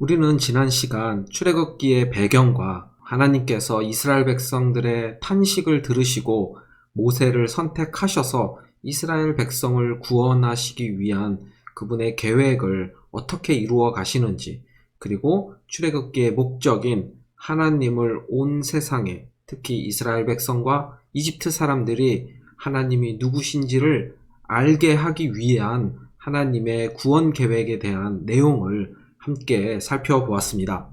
우리는 지난 시간 출애굽기의 배경과 하나님께서 이스라엘 백성들의 탄식을 들으시고 모세를 선택하셔서 이스라엘 백성을 구원하시기 위한 그분의 계획을 어떻게 이루어 가시는지 그리고 출애굽기의 목적인 하나님을 온 세상에 특히 이스라엘 백성과 이집트 사람들이 하나님이 누구신지를 알게 하기 위한 하나님의 구원 계획에 대한 내용을 함께 살펴보았습니다.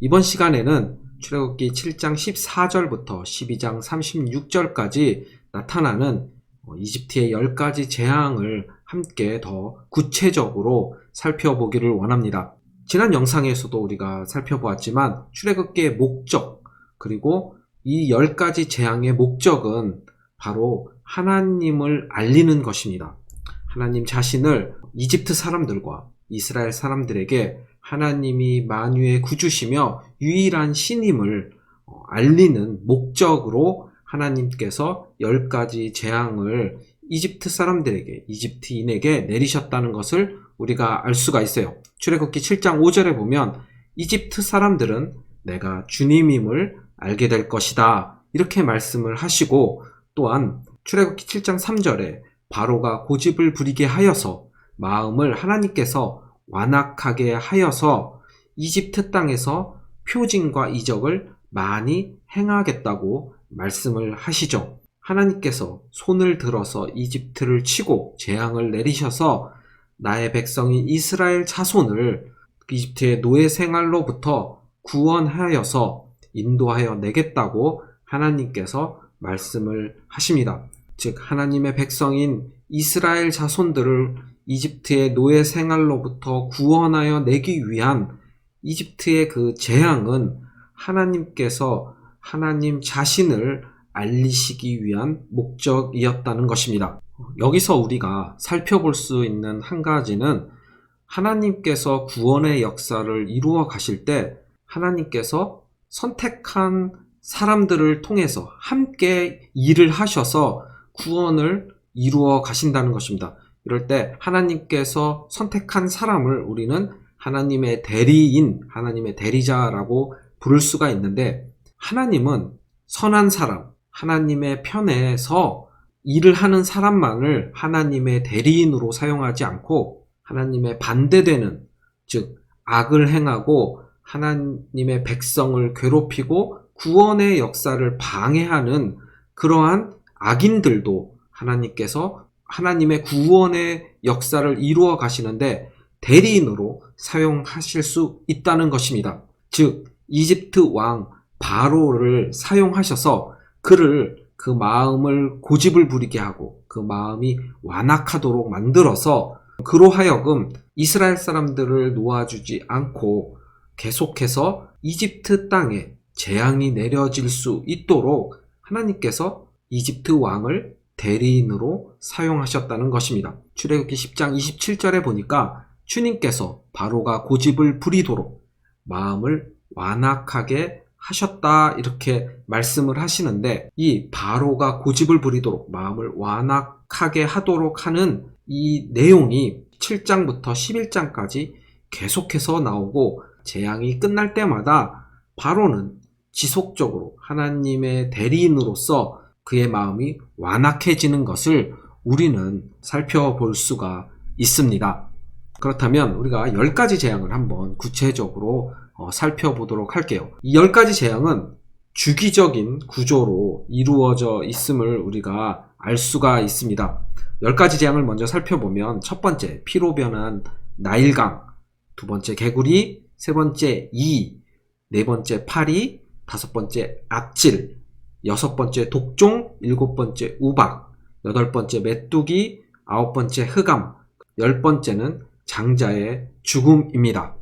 이번 시간에는 출애굽기 7장 14절부터 12장 36절까지 나타나는 어, 이집트의 10가지 재앙을 함께 더 구체적으로 살펴보기를 원합니다. 지난 영상에서도 우리가 살펴보았지만 출애굽기의 목적 그리고 이 10가지 재앙의 목적은 바로 하나님을 알리는 것입니다. 하나님 자신을 이집트 사람들과 이스라엘 사람들에게 하나님이 만유의 구주시며 유일한 신임을 어, 알리는 목적으로 하나님께서 열 가지 재앙을 이집트 사람들에게 이집트인에게 내리셨다는 것을 우리가 알 수가 있어요. 출애굽기 7장 5절에 보면 이집트 사람들은 내가 주님임을 알게 될 것이다. 이렇게 말씀을 하시고 또한 출애굽기 7장 3절에 바로가 고집을 부리게 하여서 마음을 하나님께서 완악하게 하여서 이집트 땅에서 표징과 이적을 많이 행하겠다고 말씀을 하시죠. 하나님께서 손을 들어서 이집트를 치고 재앙을 내리셔서 나의 백성인 이스라엘 자손을 이집트의 노예 생활로부터 구원하여서 인도하여 내겠다고 하나님께서 말씀을 하십니다. 즉, 하나님의 백성인 이스라엘 자손들을 이집트의 노예 생활로부터 구원하여 내기 위한 이집트의 그 재앙은 하나님께서 하나님 자신을 알리시기 위한 목적이었다는 것입니다. 여기서 우리가 살펴볼 수 있는 한 가지는 하나님께서 구원의 역사를 이루어 가실 때 하나님께서 선택한 사람들을 통해서 함께 일을 하셔서 구원을 이루어 가신다는 것입니다. 이럴 때 하나님께서 선택한 사람을 우리는 하나님의 대리인, 하나님의 대리자라고 부를 수가 있는데 하나님은 선한 사람, 하나님의 편에서 일을 하는 사람만을 하나님의 대리인으로 사용하지 않고 하나님의 반대되는 즉 악을 행하고 하나님의 백성을 괴롭히고 구원의 역사를 방해하는 그러한 악인들도 하나님께서 하나님의 구원의 역사를 이루어 가시는데 대리인으로 사용하실 수 있다는 것입니다. 즉, 이집트 왕 바로를 사용하셔서 그를 그 마음을 고집을 부리게 하고 그 마음이 완악하도록 만들어서 그로 하여금 이스라엘 사람들을 놓아주지 않고 계속해서 이집트 땅에 재앙이 내려질 수 있도록 하나님께서 이집트 왕을 대리인으로 사용하셨다는 것입니다. 출애굽기 10장 27절에 보니까 주님께서 바로가 고집을 부리도록 마음을 완악하게 하셨다 이렇게 말씀을 하시는데 이 바로가 고집을 부리도록 마음을 완악하게 하도록 하는 이 내용이 7장부터 11장까지 계속해서 나오고 재앙이 끝날 때마다 바로는 지속적으로 하나님의 대리인으로서 그의 마음이 완악해지는 것을 우리는 살펴볼 수가 있습니다. 그렇다면 우리가 10가지 재앙을 한번 구체적으로 어, 살펴보도록 할게요. 이 10가지 재앙은 주기적인 구조로 이루어져 있음을 우리가 알 수가 있습니다. 10가지 재앙을 먼저 살펴보면 첫 번째 피로 변한 나일강, 두 번째 개구리, 세 번째 이, 네 번째 파리, 다섯 번째 악질, 여섯 번째 독종, 일곱 번째 우박, 여덟 번째 메뚜기, 아홉 번째 흑암, 열 번째는 장자의 죽음입니다.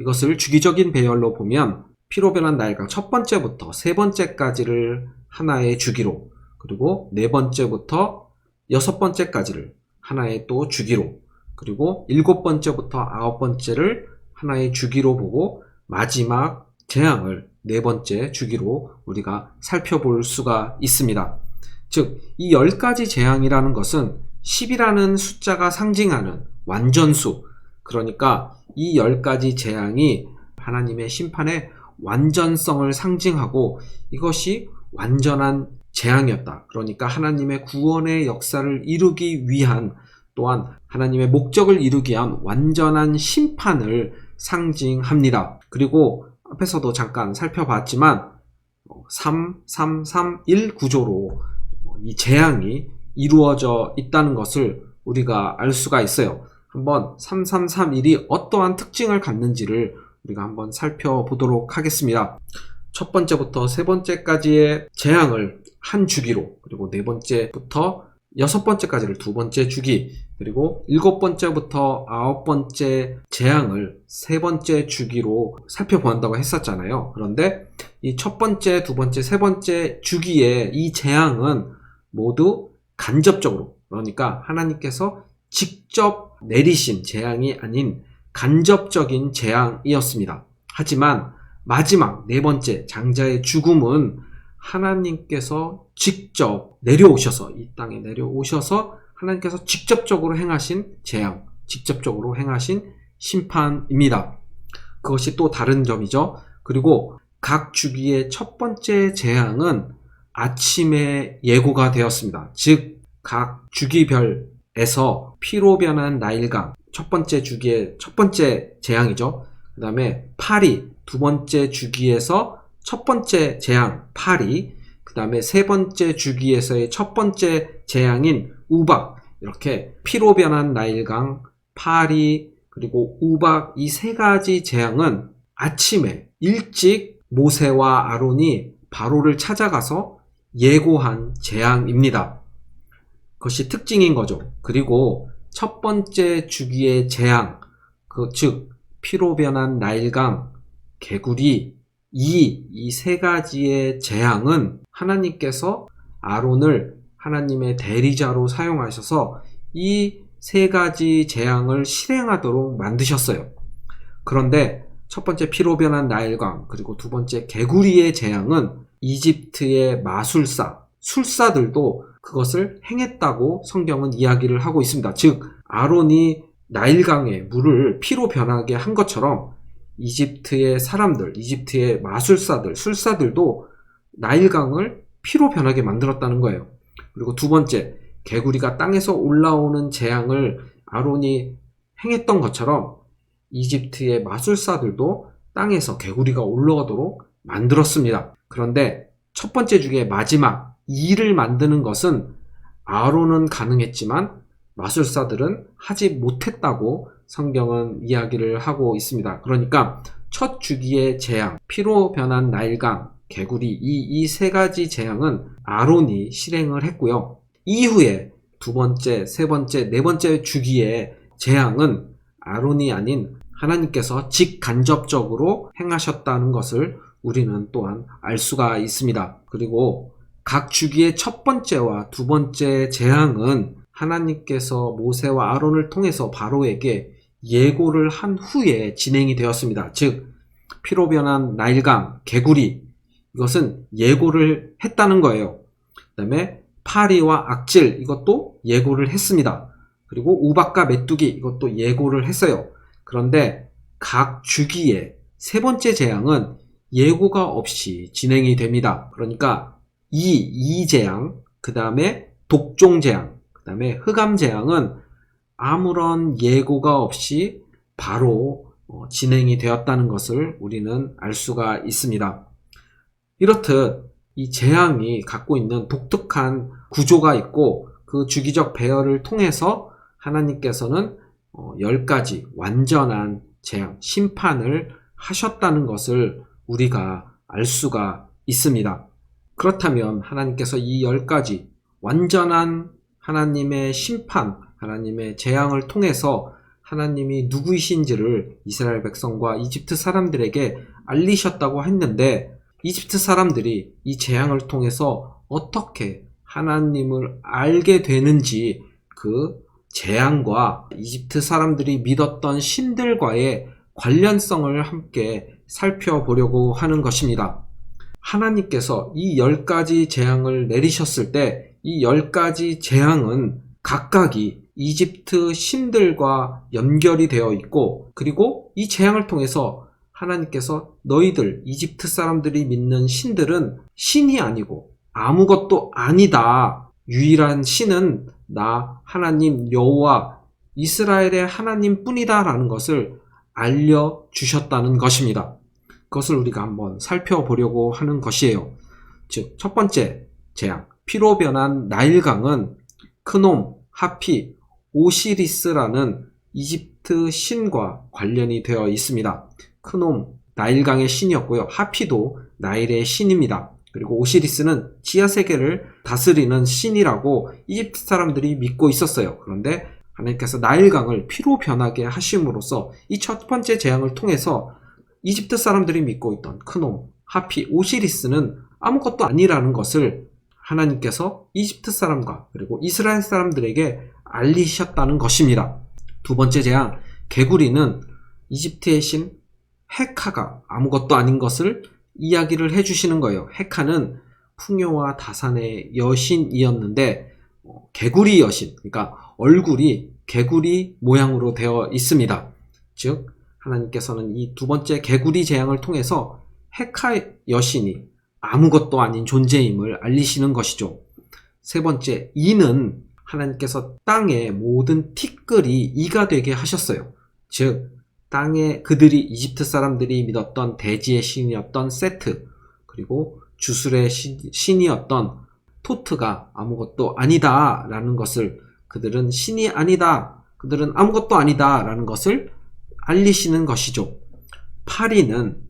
이것을 주기적인 배열로 보면 피로 변한 날강 첫 번째부터 세 번째까지를 하나의 주기로 그리고 네 번째부터 여섯 번째까지를 하나의 또 주기로 그리고 일곱 번째부터 아홉 번째를 하나의 주기로 보고 마지막 재앙을 네 번째 주기로 우리가 살펴볼 수가 있습니다. 즉, 이열 가지 재앙이라는 것은 10이라는 숫자가 상징하는 완전수, 그러니까 이열 가지 재앙이 하나님의 심판의 완전성을 상징하고 이것이 완전한 재앙이었다. 그러니까 하나님의 구원의 역사를 이루기 위한 또한 하나님의 목적을 이루기 위한 완전한 심판을 상징합니다. 그리고 앞에서도 잠깐 살펴봤지만 3, 3, 3, 1 구조로 이 재앙이 이루어져 있다는 것을 우리가 알 수가 있어요. 한번 3331이 어떠한 특징을 갖는지를 우리가 한번 살펴보도록 하겠습니다. 첫 번째부터 세 번째까지의 재앙을 한 주기로, 그리고 네 번째부터 여섯 번째까지를 두 번째 주기, 그리고 일곱 번째부터 아홉 번째 재앙을 세 번째 주기로 살펴본다고 했었잖아요. 그런데 이 첫 번째, 두 번째, 세 번째 주기의 이 재앙은 모두 간접적으로, 그러니까 하나님께서 직접 내리신 재앙이 아닌 간접적인 재앙이었습니다. 하지만 마지막 네 번째 장자의 죽음은 하나님께서 직접 내려오셔서 이 땅에 내려오셔서 하나님께서 직접적으로 행하신 재앙, 직접적으로 행하신 심판입니다. 그것이 또 다른 점이죠. 그리고 각 주기의 첫 번째 재앙은 아침에 예고가 되었습니다. 즉, 각 주기별에서 피로 변한 나일강, 첫 번째 주기의 첫 번째 재앙이죠. 그 다음에 파리, 두 번째 주기에서 첫 번째 재앙, 파리, 그 다음에 세 번째 주기에서의 첫 번째 재앙인 우박, 이렇게 피로 변한 나일강, 파리, 그리고 우박 이 세 가지 재앙은 아침에 일찍 모세와 아론이 바로를 찾아가서 예고한 재앙입니다. 그것이 특징인 거죠. 그리고 첫 번째 주기의 재앙, 그, 즉, 피로 변한 나일강, 개구리, 이, 이 세 가지의 재앙은 하나님께서 아론을 하나님의 대리자로 사용하셔서 이 세 가지 재앙을 실행하도록 만드셨어요. 그런데 첫 번째 피로 변한 나일강, 그리고 두 번째 개구리의 재앙은 이집트의 마술사, 술사들도 그것을 행했다고 성경은 이야기를 하고 있습니다. 즉, 아론이 나일강의 물을 피로 변하게 한 것처럼 이집트의 사람들, 이집트의 마술사들, 술사들도 나일강을 피로 변하게 만들었다는 거예요. 그리고 두 번째, 개구리가 땅에서 올라오는 재앙을 아론이 행했던 것처럼 이집트의 마술사들도 땅에서 개구리가 올라오도록 만들었습니다. 그런데 첫 번째 주기의 마지막 이를 만드는 것은 아론은 가능했지만 마술사들은 하지 못했다고 성경은 이야기를 하고 있습니다. 그러니까 첫 주기의 재앙, 피로 변한 나일강, 개구리 이 이 세 가지 재앙은 아론이 실행을 했고요. 이후에 두 번째, 세 번째, 네 번째 주기의 재앙은 아론이 아닌 하나님께서 직간접적으로 행하셨다는 것을 우리는 또한 알 수가 있습니다. 그리고 각 주기의 첫 번째와 두 번째 재앙은 하나님께서 모세와 아론을 통해서 바로에게 예고를 한 후에 진행이 되었습니다. 즉, 피로 변한 나일강, 개구리, 이것은 예고를 했다는 거예요. 그 다음에 파리와 악질, 이것도 예고를 했습니다. 그리고 우박과 메뚜기, 이것도 예고를 했어요. 그런데 각 주기에 세 번째 재앙은 예고가 없이 진행이 됩니다. 그러니까 이, 이 재앙, 그 다음에 독종 재앙, 그 다음에 흑암 재앙은 아무런 예고가 없이 바로 어, 진행이 되었다는 것을 우리는 알 수가 있습니다. 이렇듯 이 재앙이 갖고 있는 독특한 구조가 있고 그 주기적 배열을 통해서 하나님께서는 10가지 어, 완전한 재앙, 심판을 하셨다는 것을 우리가 알 수가 있습니다. 그렇다면 하나님께서 이 10가지 완전한 하나님의 심판, 하나님의 재앙을 통해서 하나님이 누구이신지를 이스라엘 백성과 이집트 사람들에게 알리셨다고 했는데 이집트 사람들이 이 재앙을 통해서 어떻게 하나님을 알게 되는지 그 재앙과 이집트 사람들이 믿었던 신들과의 관련성을 함께 살펴보려고 하는 것입니다. 하나님께서 이 열 가지 재앙을 내리셨을 때 이 열 가지 재앙은 각각이 이집트 신들과 연결이 되어 있고 그리고 이 재앙을 통해서 하나님께서 너희들 이집트 사람들이 믿는 신들은 신이 아니고 아무것도 아니다. 유일한 신은 나 하나님 여호와 이스라엘의 하나님 뿐이다라는 것을 알려 주셨다는 것입니다. 그것을 우리가 한번 살펴보려고 하는 것이에요. 즉, 첫 번째 재앙. 피로 변한 나일강은 크놈, 하피, 오시리스라는 이집트 신과 관련이 되어 있습니다. 크놈, 나일강의 신이었고요. 하피도 나일의 신입니다. 그리고 오시리스는 지하 세계를 다스리는 신이라고 이집트 사람들이 믿고 있었어요. 그런데 하나님께서 나일강을 피로 변하게 하심으로써 이 첫 번째 재앙을 통해서 이집트 사람들이 믿고 있던 크놈, 하피, 오시리스는 아무것도 아니라는 것을 하나님께서 이집트 사람과 그리고 이스라엘 사람들에게 알리셨다는 것입니다. 두 번째 재앙, 개구리는 이집트의 신 헤카가 아무것도 아닌 것을 이야기를 해주시는 거예요. 헤카는 풍요와 다산의 여신이었는데 어, 개구리 여신, 그러니까 얼굴이 개구리 모양으로 되어 있습니다. 즉 하나님께서는 이 두 번째 개구리 재앙을 통해서 헤카 여신이 아무것도 아닌 존재임을 알리시는 것이죠. 세 번째, 이는 하나님께서 땅의 모든 티끌이 이가 되게 하셨어요. 즉, 땅에 그들이 이집트 사람들이 믿었던 대지의 신이었던 세트, 그리고 주술의 신, 이었던 토트가 아무것도 아니다 라는 것을 그들은 신이 아니다, 그들은 아무것도 아니다 라는 것을 알리시는 것이죠. 파리는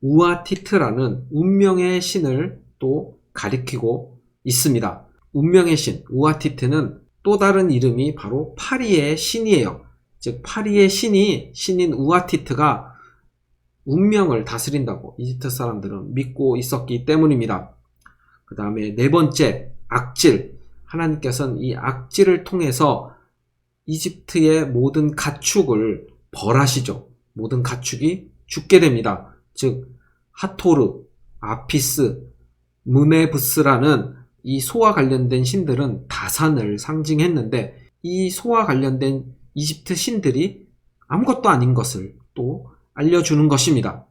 우아티트라는 운명의 신을 또 가리키고 있습니다. 운명의 신, 우아티트는 또 다른 이름이 바로 파리의 신이에요. 즉, 파리의 신이, 신인 우아티트가 운명을 다스린다고 이집트 사람들은 믿고 있었기 때문입니다. 그 다음에 네 번째, 악질. 하나님께서는 이 악질을 통해서 이집트의 모든 가축을 벌하시죠. 모든 가축이 죽게 됩니다. 즉, 하토르, 아피스, 무네부스라는 이 소와 관련된 신들은 다산을 상징했는데 이 소와 관련된 이집트 신들이 아무것도 아닌 것을 또 알려주는 것입니다.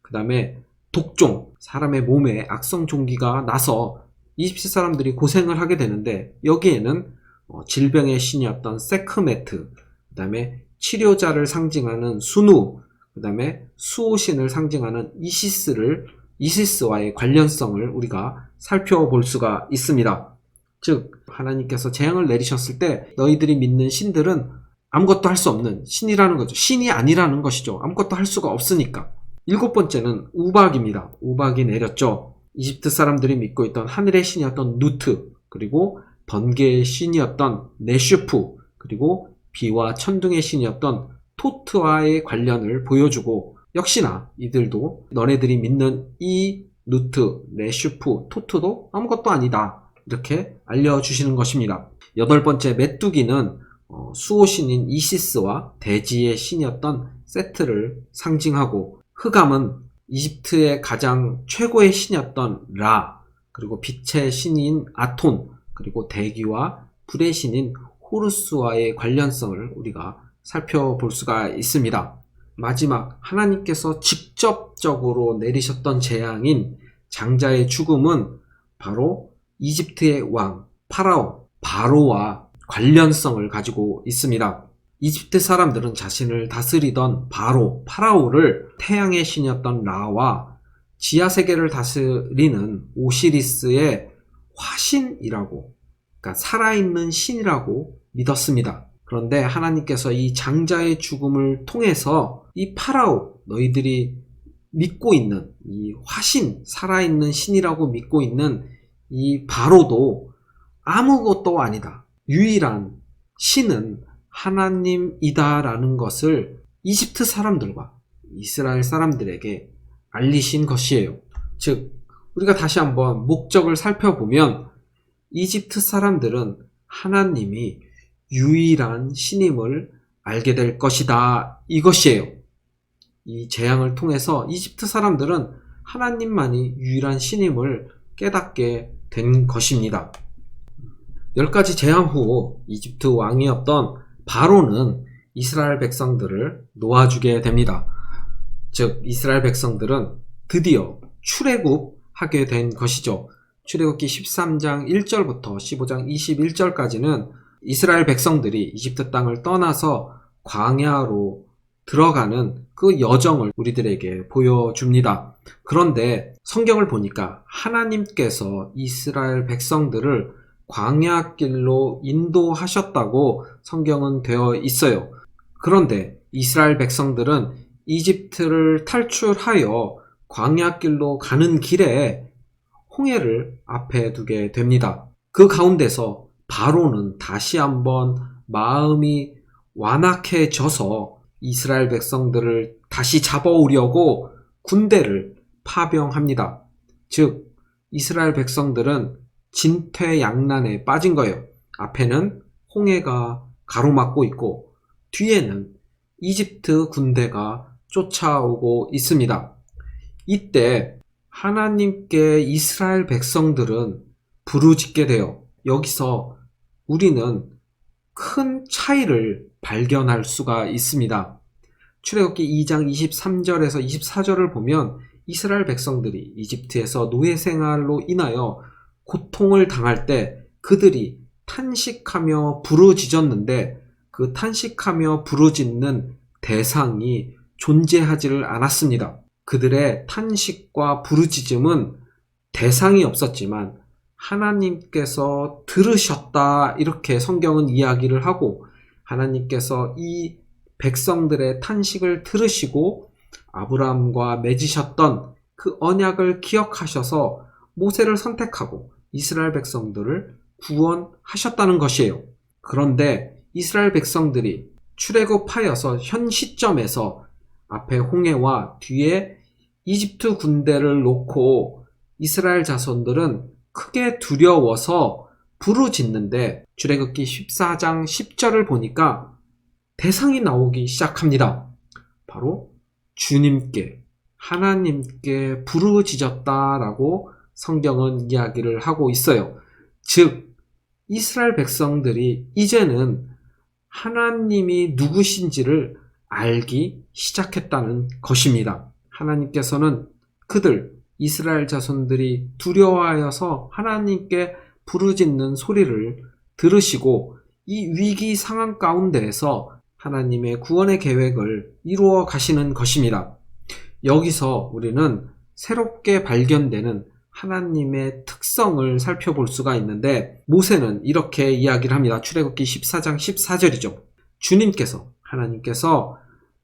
그 다음에 독종, 사람의 몸에 악성 종기가 나서 이집트 사람들이 고생을 하게 되는데 여기에는 어, 질병의 신이었던 세크메트, 그 다음에 치료자를 상징하는 수누, 그 다음에 수호신을 상징하는 이시스를 이시스와의 관련성을 우리가 살펴볼 수가 있습니다. 즉 하나님께서 재앙을 내리셨을 때 너희들이 믿는 신들은 아무것도 할 수 없는 신이라는 거죠. 신이 아니라는 것이죠. 아무것도 할 수가 없으니까. 일곱 번째는 우박입니다. 우박이 내렸죠. 이집트 사람들이 믿고 있던 하늘의 신이었던 누트, 그리고 번개의 신이었던 네슈프, 그리고 비와 천둥의 신이었던 토트와의 관련을 보여주고 역시나 이들도 너네들이 믿는 이 누트, 레슈프, 토트도 아무것도 아니다. 이렇게 알려주시는 것입니다. 여덟 번째 메뚜기는 어, 수호신인 이시스와 대지의 신이었던 세트를 상징하고 흑암은 이집트의 가장 최고의 신이었던 라 그리고 빛의 신인 아톤 그리고 대기와 불의 신인 호루스와의 관련성을 우리가 살펴볼 수가 있습니다. 마지막 하나님께서 직접적으로 내리셨던 재앙인 장자의 죽음은 바로 이집트의 왕 파라오 바로와 관련성을 가지고 있습니다. 이집트 사람들은 자신을 다스리던 바로 파라오를 태양의 신이었던 라와 지하 세계를 다스리는 오시리스의 화신이라고 그러니까 살아있는 신이라고 믿었습니다. 그런데 하나님께서 이 장자의 죽음을 통해서 이 파라오 너희들이 믿고 있는 이 화신 살아있는 신이라고 믿고 있는 이 바로도 아무것도 아니다. 유일한 신은 하나님이다라는 것을 이집트 사람들과 이스라엘 사람들에게 알리신 것이에요. 즉, 우리가 다시 한번 목적을 살펴보면 이집트 사람들은 하나님이 유일한 신임을 알게 될 것이다. 이것이에요. 이 재앙을 통해서 이집트 사람들은 하나님만이 유일한 신임을 깨닫게 된 것입니다. 열 가지 재앙 후 이집트 왕이었던 바로는 이스라엘 백성들을 놓아주게 됩니다. 즉 이스라엘 백성들은 드디어 출애굽하게 된 것이죠. 출애굽기 13장 1절부터 15장 21절까지는 이스라엘 백성들이 이집트 땅을 떠나서 광야로 들어가는 그 여정을 우리들에게 보여줍니다. 그런데 성경을 보니까 하나님께서 이스라엘 백성들을 광야 길로 인도하셨다고 성경은 되어 있어요. 그런데 이스라엘 백성들은 이집트를 탈출하여 광야 길로 가는 길에 홍해를 앞에 두게 됩니다. 그 가운데서 바로는 다시 한번 마음이 완악해져서 이스라엘 백성들을 다시 잡아오려고 군대를 파병합니다. 즉, 이스라엘 백성들은 진퇴양난에 빠진 거예요. 앞에는 홍해가 가로막고 있고, 뒤에는 이집트 군대가 쫓아오고 있습니다. 이때 하나님께 이스라엘 백성들은 부르짖게 돼요. 여기서 우리는 큰 차이를 발견할 수가 있습니다. 출애굽기 2장 23절에서 24절을 보면 이스라엘 백성들이 이집트에서 노예 생활로 인하여 고통을 당할 때 그들이 탄식하며 부르짖었는데 그 탄식하며 부르짖는 대상이 존재하지를 않았습니다. 그들의 탄식과 부르짖음은 대상이 없었지만 하나님께서 들으셨다 이렇게 성경은 이야기를 하고 하나님께서 이 백성들의 탄식을 들으시고 아브라함과 맺으셨던 그 언약을 기억하셔서 모세를 선택하고 이스라엘 백성들을 구원하셨다는 것이에요. 그런데 이스라엘 백성들이 출애굽하여서 현 시점에서 앞에 홍해와 뒤에 이집트 군대를 놓고 이스라엘 자손들은 크게 두려워서 부르짖는데 출애굽기 14장 10절을 보니까 대상이 나오기 시작합니다. 바로 주님께 하나님께 부르짖었다라고 성경은 이야기를 하고 있어요. 즉 이스라엘 백성들이 이제는 하나님이 누구신지를 알기 시작했다는 것입니다. 하나님께서는 그들 이스라엘 자손들이 두려워하여서 하나님께 부르짖는 소리를 들으시고 이 위기 상황 가운데에서 하나님의 구원의 계획을 이루어 가시는 것입니다. 여기서 우리는 새롭게 발견되는 하나님의 특성을 살펴볼 수가 있는데 모세는 이렇게 이야기를 합니다. 출애굽기 14장 14절이죠. 주님께서 하나님께서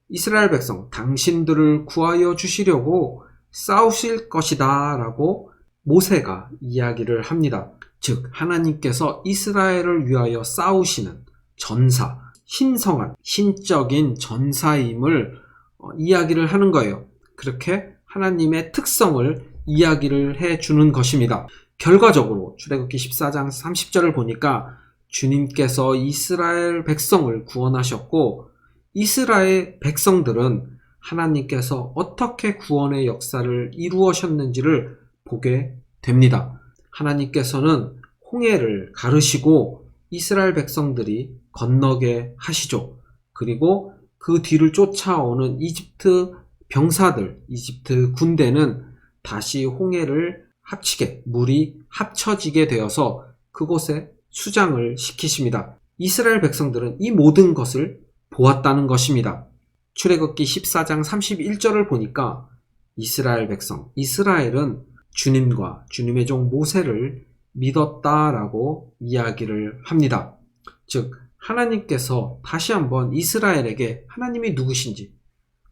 이스라엘 백성 당신들을 구하여 주시려고 싸우실 것이다 라고 모세가 이야기를 합니다. 즉 하나님께서 이스라엘을 위하여 싸우시는 전사, 신성한 신적인 전사임을 어, 이야기를 하는 거예요. 그렇게 하나님의 특성을 이야기를 해 주는 것입니다. 결과적으로 출애굽기 14장 30절을 보니까 주님께서 이스라엘 백성을 구원하셨고 이스라엘 백성들은 하나님께서 어떻게 구원의 역사를 이루어셨는지를 보게 됩니다. 하나님께서는 홍해를 가르시고 이스라엘 백성들이 건너게 하시죠. 그리고 그 뒤를 쫓아오는 이집트 병사들, 이집트 군대는 다시 홍해를 합치게, 물이 합쳐지게 되어서 그곳에 수장을 시키십니다. 이스라엘 백성들은 이 모든 것을 보았다는 것입니다. 출애굽기 14장 31절을 보니까 이스라엘 백성, 이스라엘은 주님과 주님의 종 모세를 믿었다라고 이야기를 합니다. 즉, 하나님께서 다시 한번 이스라엘에게 하나님이 누구신지,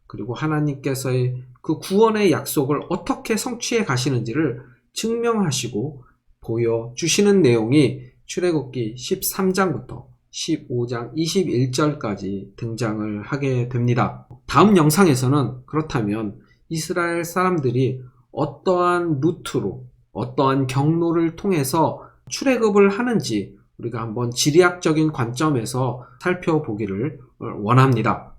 그리고 하나님께서의 그 구원의 약속을 어떻게 성취해 가시는지를 증명하시고 보여주시는 내용이 출애굽기 13장부터 15장 21절까지 등장을 하게 됩니다. 다음 영상에서는 그렇다면 이스라엘 사람들이 어떠한 루트로 어떠한 경로를 통해서 출애굽을 하는지 우리가 한번 지리학적인 관점에서 살펴보기를 원합니다.